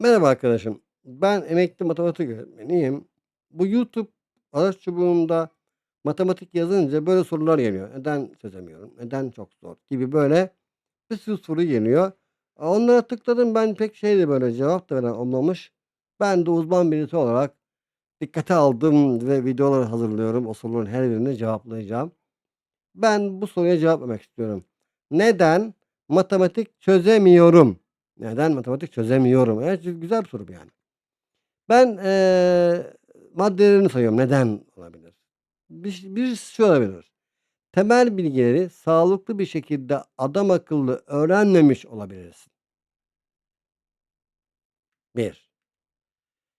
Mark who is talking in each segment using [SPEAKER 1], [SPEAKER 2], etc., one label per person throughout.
[SPEAKER 1] Merhaba arkadaşım. Ben emekli matematik öğretmeniyim. Bu YouTube araç çubuğunda matematik yazınca böyle sorular geliyor. Neden çözemiyorum? Neden çok zor? Gibi böyle bir sürü soru geliyor. Onlara tıkladım ben pek şeydi böyle cevap da veren olmamış. Ben de uzman birisi olarak dikkate aldım ve videolar hazırlıyorum. O soruların her birini cevaplayacağım. Ben bu soruya cevap vermek istiyorum. Neden matematik çözemiyorum? Neden matematik çözemiyorum? Evet, güzel bir soru bu yani. Ben, eee, maddelerini sayıyorum. Neden olabilir? Bir birisi şu olabilir. Temel bilgileri sağlıklı bir şekilde adamakıllı öğrenmemiş olabilirsin. 1.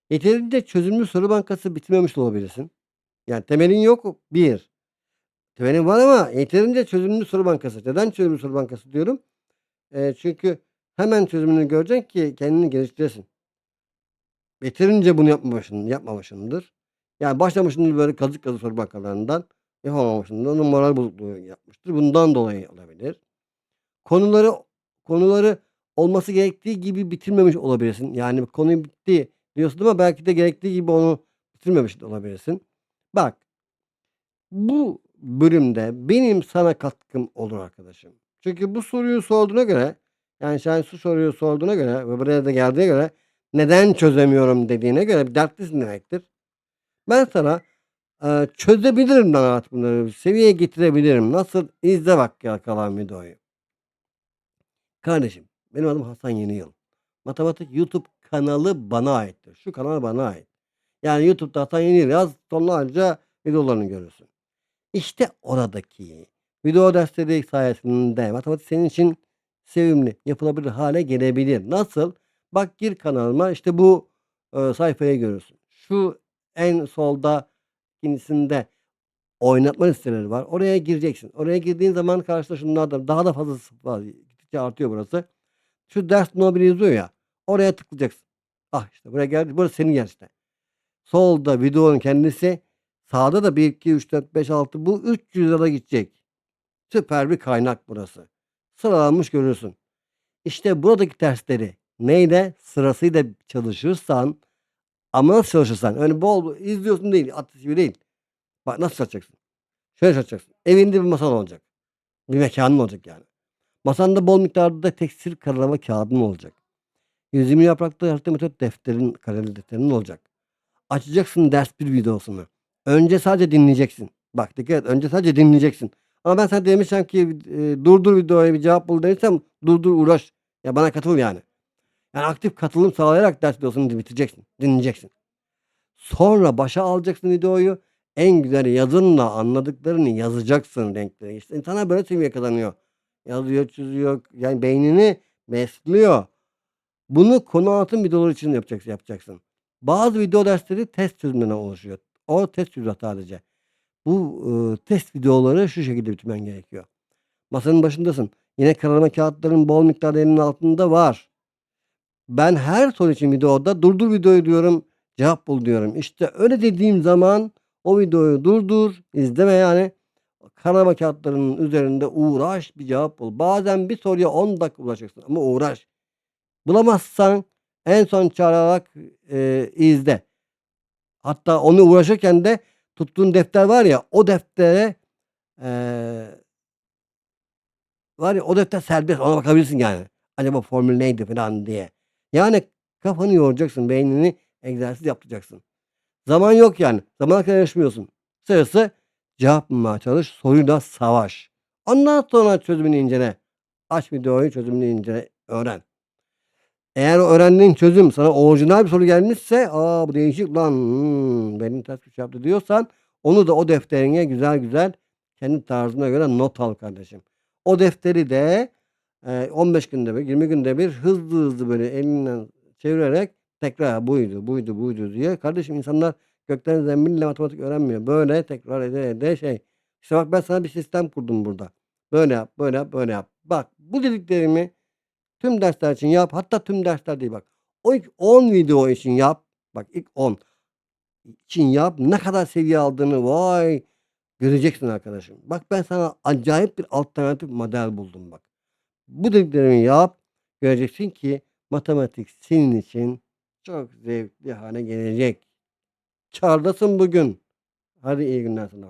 [SPEAKER 1] Yeterince çözümlü soru bankası bitirmemiş de olabilirsin. Yani temelin yok, 1. Temelin var ama yeterince çözümlü soru bankası. Neden çözümlü soru bankası diyorum? Eee, çünkü hemen çözümünü göreceksin ki kendini geliştiresin. Yeterince bunu yapmamışsın yapmamışsındır. Yani başlamışsındır böyle kazık kazık soru bankalarından, yapamamışsındır. Onun moral bozukluğu yapmıştır. Bundan dolayı olabilir. Konuları konuları olması gerektiği gibi bitirmemiş olabilirsin. Yani konu bitti diyorsun ama belki de gerektiği gibi onu bitirmemiş olabilirsin. Bak bu bölümde benim sana katkım olur arkadaşım. Çünkü bu soruyu sorduğuna göre, yani sen şu soruyu sorduğuna göre ve buraya da geldiğine göre neden çözemiyorum dediğine göre bir dertlisin demektir. Ben sana, eee, çözebilirim de artık bunları, seviyeye getirebilirim. Nasıl? İzle bak ya kalan videoyu. Kardeşim, benim adım Hasan Yeniyıl. Matematik YouTube kanalı bana aittir. Şu kanal bana ait. Yani YouTube'da Hasan Yeniyıl yaz, tonlarca videolarını görürsün. İşte oradaki video dersleri sayesinde matematik senin için sevimli, yapılabilir hale gelebilir. Nasıl? Bak gir kanalıma, işte bu, eee, sayfayı görürsün. Şu en solda ikincisinde oynatma listeleri var. Oraya gireceksin. Oraya girdiğin zaman karşında şunlardan daha da fazlası var. Artıyor burası. Şu ders notları yazıyor ya, oraya tıklayacaksın. Ah, işte buraya geldi. Burası senin yer işte. Solda videonun kendisi, sağda da 1, 2, 3, 4, 5, 6 bu 300 yıla gidecek. Süper bir kaynak burası. Sıralanmış görürsün. İşte buradaki dersleri neyle? Sırasıyla çalışırsan ama nasıl çalışırsan, öyle bol izliyorsun değil, atleti gibi değil. Bak nasıl çalışacaksın? Şöyle çalışacaksın. Evinde bir masan olacak. Bir mekânın olacak yani. Masanda bol miktarda tekstil karalama kağıdın olacak. 120 yapraklı harita metot defterin, kareli defterinin olacak. Açacaksın ders bir videosunu. Önce sadece dinleyeceksin. Bak dikkat et, önce sadece dinleyeceksin. Ama ben sana demişsem ki, eee, durdur videoyu bir cevap bul demişsem durdur uğraş. Ya bana katıl yani. Yani aktif katılım sağlayarak ders videosunu bitireceksin, dinleyeceksin. Sonra başa alacaksın videoyu. En güzel yazınla anladıklarını yazacaksın renkleri. İşte insanlar böyle seviye kazanıyor. Yazıyor, çiziyor, yani beynini besliyor. Bunu konu anlatım videoları için yapacaksın yapacaksın. Bazı video dersleri test çözümlerinden oluşuyor. O test çözüyor sadece. Bu, ııı, test videoları şu şekilde bitirmen gerekiyor. Masanın başındasın. Yine karalama kağıtların bol miktarda elinin altında var. Ben her soru için videoda durdur videoyu diyorum, cevap bul diyorum. İşte öyle dediğim zaman o videoyu durdur, izleme yani. Karalama kağıtlarının üzerinde uğraş, bir cevap bul. Bazen bir soruya 10 dakika uğraşacaksın ama uğraş. Bulamazsan en son çağırarak, eee, izle. Hatta onu uğraşırken de tuttuğun defter var ya, o deftere, eee var ya, o defter serbest, ona bakabilirsin yani. Acaba formül neydi falan diye. Yani kafanı yoracaksın, beynini egzersiz yaptıracaksın. Zaman yok yani. Zamana kadar yarışmıyorsun. Sırası cevap bulmaya çalış, soruyla savaş. Ondan sonra çözümünü incele. Aç videoyu, çözümünü incele, öğren. Eğer öğrendiğin çözüm sana orijinal bir soru gelmişse, "A, bu değişik lan, hımm, beynim ters köşe yaptı." diyorsan onu da o defterine güzel güzel kendi tarzına göre not al kardeşim. O defteri de, eee, 15 günde bir, 20 günde bir hızlı hızlı böyle elinle çevirerek tekrar buydu, buydu, buydu diye. Kardeşim insanlar gökten zembille matematik öğrenmiyor. Böyle tekrar ede ede şey. İşte bak ben sana bir sistem kurdum burada. Böyle yap, böyle yap, böyle yap. Bak bu dediklerimi tüm dersler için yap. Hatta tüm dersler değil bak. O ilk 10 video için yap. Bak ilk 10 için yap. Ne kadar seviye aldığını vay göreceksin arkadaşım. Bak ben sana acayip bir alternatif model buldum bak. Bu dediklerimi yap. Göreceksin ki matematik senin için çok zevkli hâle gelecek. Çağrıdasın bugün. Hadi iyi günler sana.